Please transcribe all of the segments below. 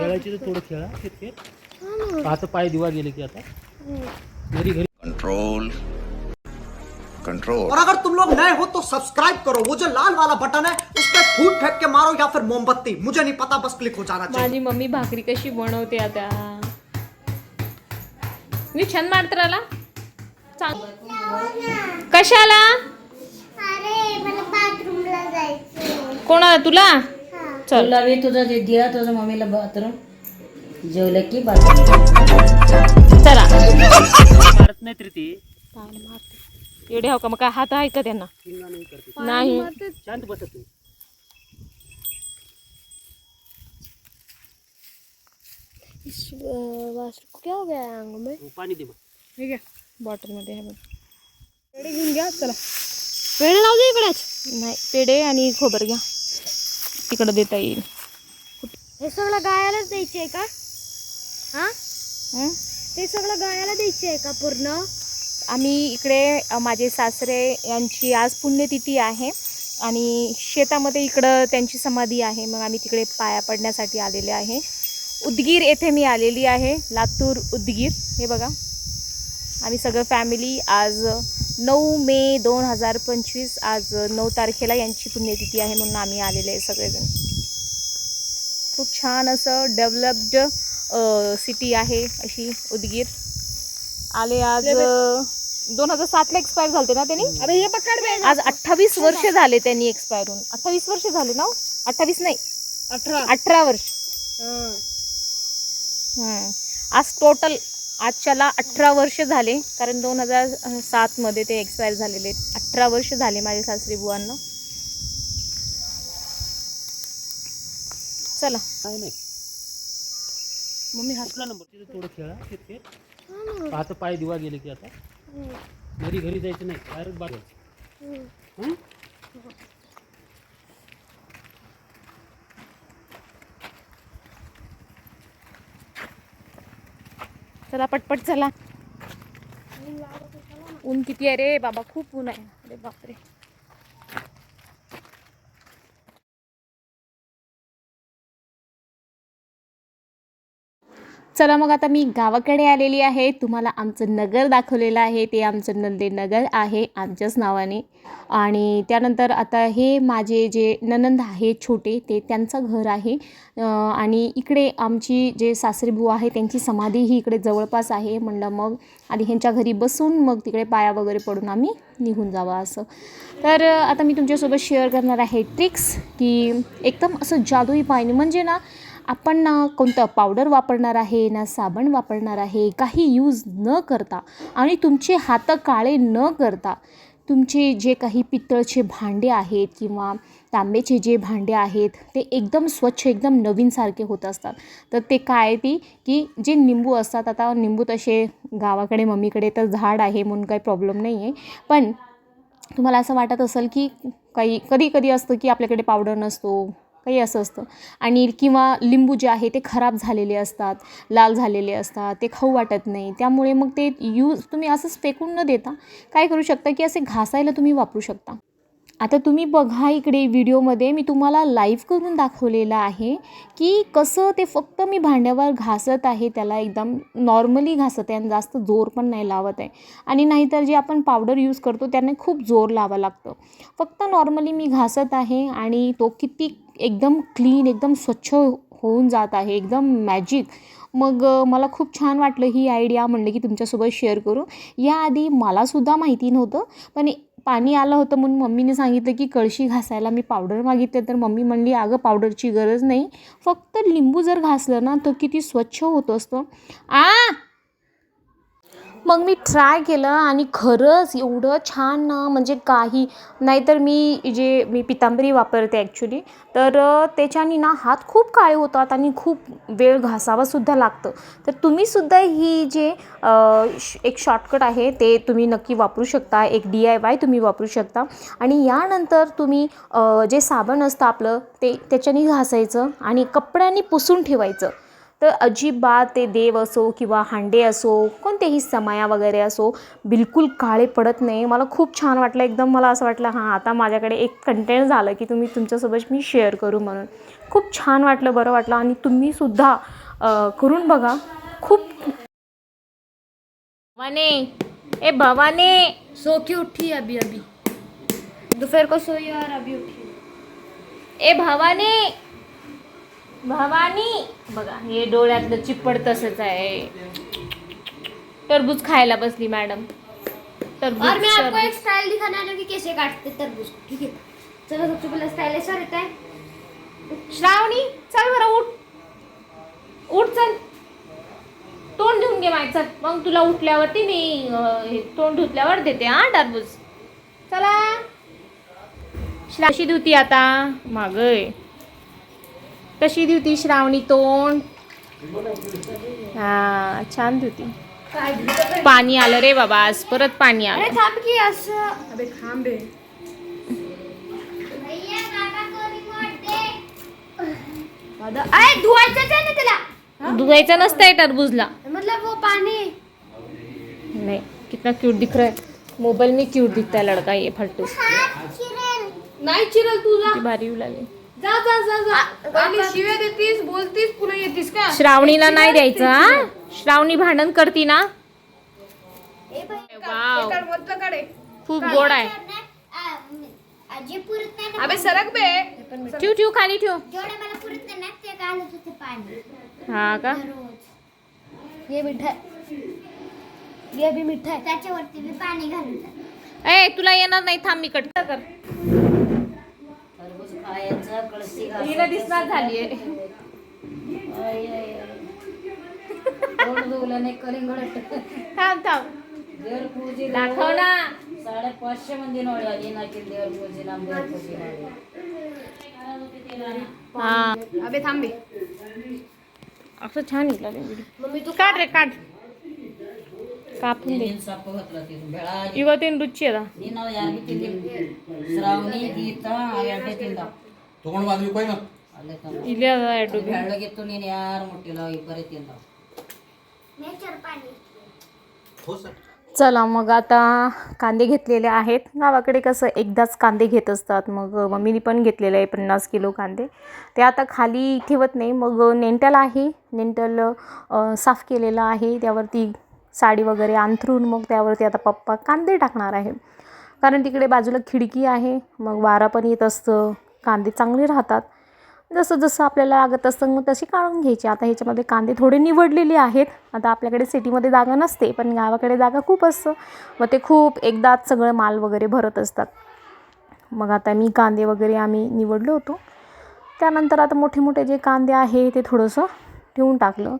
खेळायची तर थोडं खेळा खेळ आता पाय दिवा गेले की आता. घरी घरी. कंट्रोल कंट्रोल और अगर तुम लोग नए हो तो सब्सक्राइब करो। वो जो लाल वाला बटन है उस पर फूट फेंक के मारो या फिर मोमबत्ती। मुझे नहीं पता बस क्लिक हो जाना चाहिए। माझी मम्मी भाकरी कशी बनवते आता? मी छान मारतराला सांग कशाला? अरे मला बाथरूमला जायचं कोणाला तुला? तुला बी तुझं जे दिला तुझं मम्मीला बाथरूम. जेवलं की बाथरूम. चला. मारत नाही तरी ती. एवढे हो का? मग काय हात आहे का त्यांना? नाही शांत बसत तू. क्या हो गया अंग में तू पाणी दे ठीक आहे आहे बघ. पेढे घेऊन घ्या चला. पेड़ लाव दे इकडेच. नाही पेढे आणि खोबर घ्या. तिकडं देता येईल. हे सगळं गायालाच द्यायचे आहे का? हा? ते सगळं गायाला द्यायचे आहे का पूर्ण? आम्ही इकडे माझे सासरे यांची आज पुण्यतिथी आहे आणि शेतामध्ये इकडं त्यांची समाधी आहे. मग आम्ही तिकडे पाया पडण्यासाठी आलेले आहे. उदगीर येथे मी आलेली आहे. लातूर उदगीर. हे बघा. आम्ही सगळं फॅमिली आज नऊ मे दोन हजार पंचवीस आज नऊ तारखेला यांची पुण्यतिथी आहे म्हणून आम्ही आलेले आहे सगळेजण. खूप छान असं डेव्हलप्ड सिटी आहे अशी उदगीर. आले आज दोन हजार सातला एक्सपायर झाले ना त्यांनी? अरे हे पकड आज अठ्ठावीस वर्ष झाले त्यांनी एक्सपायर होऊन. अठ्ठावीस वर्ष झाले ना अठ्ठावीस नाही. अठरा. अठरा वर्ष. आज टोटल आजच्याला अठरा वर्ष झाले कारण दोन हजार सातमध्ये ते एक्सपायर झालेले. आहेत अठरा वर्ष झाले माझ्या सासरी बुवांना. चला. काय नाही. मम्मी हसला नंबर? तिथं थोडं खेळा खेळ आता पाय दिवा गेले की आता. घरी घरी जायचं नाही. डायरेक्ट बाहेर चला पटपट चला. ऊन किती आहे रे? बाबा खूप ऊन आहे. अरे बापरे. चला मग आता मी गावाकडे आलेली आहे. तुम्हाला आमचं नगर दाखवलेलं आहे. ते आमचं नंदे नगर आहे आमच्याच नावाने. आणि त्यानंतर आता हे माझे जे ननंद आहे छोटे ते त्यांचं घर आहे. आणि इकडे आमची जे सासरीबुवा आहे त्यांची समाधी ही इकडे जवळपास आहे. म्हणलं मग आधी ह्यांच्या घरी बसून मग तिकडे पाया वगैरे पडून आम्ही निघून जावं असं. तर आता मी तुमच्यासोबत शेअर करणार आहे ट्रिक्स की एकदम असं जादुई पाणी म्हणजे ना आपण ना कोणतं पावडर वापरणार आहे ना साबण वापरणार आहे काही यूज न करता आणि तुमचे हात काळे न करता तुमचे जे काही पितळचे भांडे आहेत किंवा तांब्याचे जे भांडे आहेत ते एकदम स्वच्छ एकदम नवीनसारखे होत असतात. तर ते काय ती की जे निंबू असतात आता निंबू तसे गावाकडे मम्मीकडे तर झाड आहे म्हणून काही प्रॉब्लेम नाही आहे पण तुम्हाला असं वाटत असेल की काही कधी कधी असतं की आपल्याकडे पावडर नसतो काही असं असतं. आणि किंवा लिंबू जे आहे ते खराब झालेले असतात लाल झालेले असतात ते खाऊ वाटत नाही. त्यामुळे मग ते यूज तुम्ही असंच फेकून न देता काय करू शकता की असे घासायला तुम्ही वापरू शकता. आता तुम्ही बघा इकडे व्हिडिओमध्ये मी तुम्हाला लाईव्ह करून दाखवलेलं आहे की कसं ते फक्त मी भांड्यावर घासत आहे त्याला एकदम नॉर्मली घासत आहे आणि जास्त जोर पण नाही लावत आहे. आणि नाहीतर जे आपण पावडर यूज करतो त्याने खूप जोर लावा लागतं. फक्त नॉर्मली मी घासत आहे आणि तो किती एकदम क्लीन एकदम स्वच्छ होऊन जात आहे एकदम मॅजिक मग मला खूप छान वाटलं ही आयडिया म्हणलं की तुमच्यासोबत शेअर करू. याआधी मलासुद्धा माहिती नव्हतं पण पाणी आलं होतं म्हणून मम्मीने सांगितलं की कळशी घासायला मी पावडर मागितलं तर मम्मी म्हणली अगं पावडरची गरज नाही. फक्त लिंबू जर घासलं ना तर किती स्वच्छ होत असतं. आ मग मी ट्राय केलं आणि खरंच एवढं छान ना म्हणजे काही नाहीतर मी जे मी पितांबरी वापरते ॲक्च्युली तर त्याच्याने ना हात खूप काळे होतात आणि खूप वेळ घासावासुद्धा लागतं. तर तुम्हीसुद्धा ही जे एक शॉर्टकट आहे ते तुम्ही नक्की वापरू शकता. एक डी आय वाय तुम्ही वापरू शकता. आणि यानंतर तुम्ही जे साबण असतं आपलं ते त्याच्याने घासायचं आणि कपड्याने पुसून ठेवायचं. तर अजिबात ते देव असो किंवा हांडे असो कोणतेही समाया वगैरे असो बिलकुल काळे पडत नाही. मला खूप छान वाटलं. एकदम मला असं वाटलं हां आता माझ्याकडे एक कंटेंट झालं की तुम्ही तुमच्यासोबत मी शेअर करू म्हणून. खूप छान वाटलं बरं वाटलं. आणि तुम्हीसुद्धा करून बघा. खूप भवाने ए भवाने! सो के उठी अभी अभी. दोपहर को सोई और अभी उठी. ए भवानी! भवानी! बघा हे डोळ्यातलं चिप्पड तसंच आहे. टरबूज खायला बसली मॅडम. और मैं आपको. एक स्टाइल दिखाने हूँ कि कैसे काटते तरबूज ठीक है? चलो सबसे पहले स्टाइल ऐसा रहता है श्रावणी चल बरं उठ. उठ चल. तोंड धुवून घे माय चल. मग तुला उठल्यावरती मी हे तोंड धुतल्यावर देते हा टरबूज. चला. श्रा कशी धुती आता माग कशी धुती श्रावणी तोंड? हा छान धुती पाणी आलं रे बाबा आज परत पाणी अरे आलं थांब की असं. अबे थांब अरे धुवायचंच आहे ना त्याला. धुवायचं नसतंय टरबूजला. मतलब वो पानी नहीं कितना क्यूट दिख रहा है. मोबाइल में क्यूट दिखता है लड़का ये फट्टू नाही चिरल तुझा. ती भारी लागली जा जा जा जा. शिव्या देतीस बोलतीस पुन्हा येतीस का? श्रावणीला नाही द्यायचं हा? श्रावणी भांडण करती ना? वाव खूप गोड आहे. जे पुरत नाही ना अबे सरक बे. ठेव ठेव खाली ठेव. जेवढं मला पुरत नाही ना ते घालत होते पाणी. हा का? रोज ये मिठाई. ये भी मिठाई. त्याच्यावरती मी पाणी घालत ए तुला येणार नाही थांब मी कट कर कळशी. हिला दिसणार झालीये. नाही कलिंगड. थांब थांब. देवर पूजी दाखव ना. साडेपाचशे मंदी नोळी आली ना की देवर पूजी नाम देवर पूजी नोळी हा. अबे थांब असं छान व्हिडिओ मम्मी तू काढ रे काढ. कापून दे साप घातला ती बेळा ಇವತ್ತೇನು ರುಚಿ ಅದ ನೀನು ಯಾರಿಗೆ ತಿಂದಿ ಶ್ರಾವಣಿ ಗೀತಾ ಎರಡೇ ತಿಂದ ತಗೊಂಡ್ ಬಂದ್ವಿ ಕೊಯ್ನ ಅಲ್ಲೇ ತಂದ ಇಲ್ಲೇ ಅದ ಎರಡು ಬೆಳ್ಳಗಿತ್ತು ನೀನು ಯಾರು ಮುಟ್ಟಿಲ್ಲ ಇಬ್ಬರೇ ತಿಂದ नेचर पाणी हो सर चला मग आता कांदे घेतलेले आहेत गावाकडे कसं एकदाच कांदे घेत असतात मग मम्मीनी पण घेतलेले आहे पन्नास किलो कांदे ते आता खाली ठेवत नाही मग नेंटल आहे नेंटल अ, साफ केलेलं आहे त्यावरती साडी वगैरे अंथरून मग त्यावरती आता पप्पा कांदे टाकणार आहे. कारण तिकडे बाजूला खिडकी आहे मग वारा पण येत असतं कांदे चांगले राहतात. जसं जसं आपल्याला लागत असतं मग तशी काढून घ्यायची. आता ह्याच्यामध्ये कांदे थोडे निवडलेले आहेत. आता आपल्याकडे सिटीमध्ये जागा नसते पण गावाकडे जागा खूप असतं. मग ते खूप एकदाच सगळं माल वगैरे भरत असतात. मग आता मी कांदे वगैरे आम्ही निवडलो होतो. त्यानंतर आता मोठे मोठे जे कांदे आहे ते थोडंसं ठेवून टाकलं.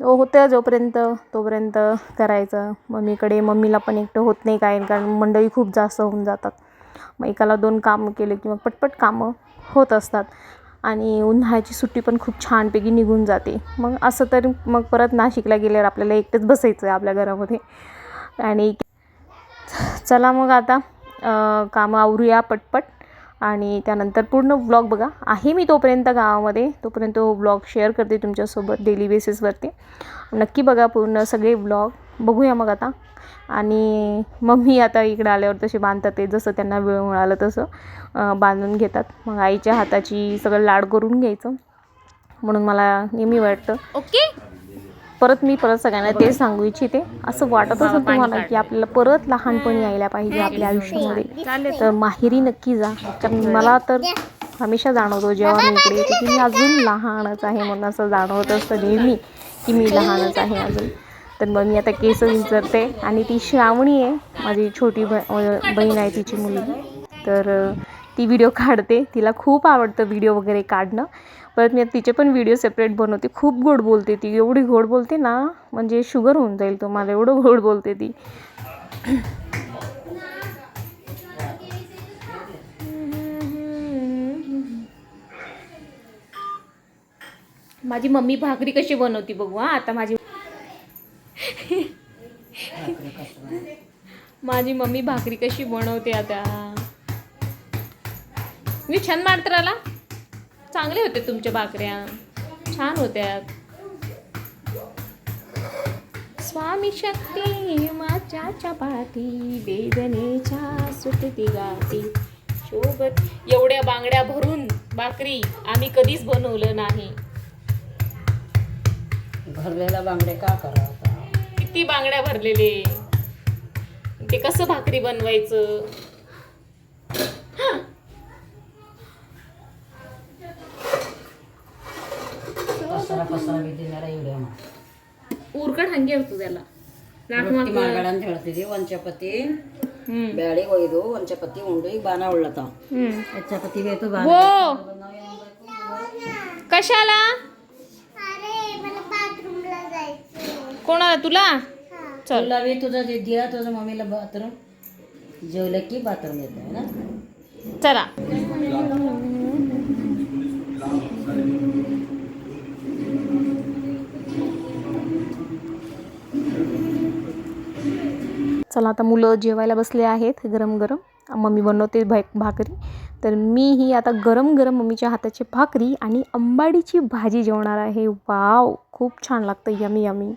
हो, होतं जोपर्यंत तोपर्यंत करायचं. मम्मीकडे मम्मीला पण एकटं होत नाही काय कारण मंडळी खूप जास्त होऊन जातात. मग एकाला दोन कामं केले किंवा पटपट कामं होत असतात. आणि उन्हाळ्याची सुट्टी पण खूप छानपैकी निघून जाते. मग असं तर मग परत नाशिकला गेल्यावर आपल्याला एकटंच बसायचं आहे आपल्या घरामध्ये. आणि चला मग आता कामं आवरूया पटपट. आणि त्यानंतर पूर्ण ब्लॉग बघा. आहे मी तोपर्यंत गावामध्ये. तोपर्यंत तो ब्लॉग शेअर करते तुमच्यासोबत डेली बेसिसवरती नक्की बघा पूर्ण सगळे ब्लॉग बघूया मग आता. आणि मग मी आता इकडे आल्यावर तसे बांधतात ते जसं त्यांना वेळ मिळालं तसं बांधून घेतात. मग आईच्या हाताची सगळं लाड करून घ्यायचं. म्हणून मला नेहमी वाटतं ओके परत मी परत सगळ्यांना ते सांगू इच्छिते. असं वाटत असेल तुम्हाला की आपल्याला परत लहानपणी यायला पाहिजे आपल्या आयुष्यामध्ये. तर माहेरी नक्की जा. मला तर हमेशा जाणवतो जेव्हा मी इकडे येते की मी अजून लहानच आहे म्हणून असं जाणवत असतं नेहमी की मी लहानच आहे अजून. तर मग मी आता केस विचारते आणि ती श्रावणी आहे. माझी छोटी ब बहीण आहे तिची मुलगी. तर ती व्हिडिओ काढते. तिला खूप आवडतं व्हिडिओ वगैरे काढणं. परत मी तिचे पण व्हिडिओ सेपरेट बनवते. खूप गोड बोलते ती. एवढी गोड बोलते ना म्हणजे शुगर होऊन जाईल तुम्हाला. एवढं गोड बोलते ती. माझी मम्मी भाकरी कशी बनवती बघू हा? आता माझी माझी मम्मी भाकरी कशी बनवते आता? मी छान मारतराला चांगले होते तुमच्या भाकऱ्या. छान होत्या स्वामी शक्ती माझ्या चपाती वेदनेच्या सुटती गाती. शोभत एवढ्या बांगड्या भरून भाकरी आम्ही कधीच बनवलं नाही. भरलेला बांगडे का करा किती बांगड्या भरलेले? ते कसं भाकरी बनवायचं? पसरा पसरा बी देणारा एवढ्या मग ಉರ್ಕಡ್ ಹಂಗೆ ಇರ್ತದೆ ಎಲ್ಲ ನಾಲ್ಕು ರೊಟ್ಟಿ ಮಾಡಬೇಡ ಅಂತ ಹೇಳ್ತಿದ್ವಿ ಒಂದು ಚಪಾತಿ ಹ್ಮ್ ಬ್ಯಾಳಿ ಒಯ್ದು ಒಂದು ಚಪಾತಿ ಉಂಡು ಈಗ ಬಾನ ಉಳ್ಳತಾವ हम्म. चपाती बी येतो बाना वो कशाला अरे मला बाथरूमला जायचं कोणाला तुला चल तुला बी तुझं जे दिला तुझ्या मम्मीला बाथरूम जेवलं की बाथरूम येतं ना चला चला आता मुलं जेवायला बसले आहेत गरम गरम मम्मी बनवते भा भाकरी. तर मी ही आता गरम गरम मम्मीच्या हाताची भाकरी आणि अंबाडीची भाजी जेवणार आहे. वाव! खूप छान लागतं यमी यमी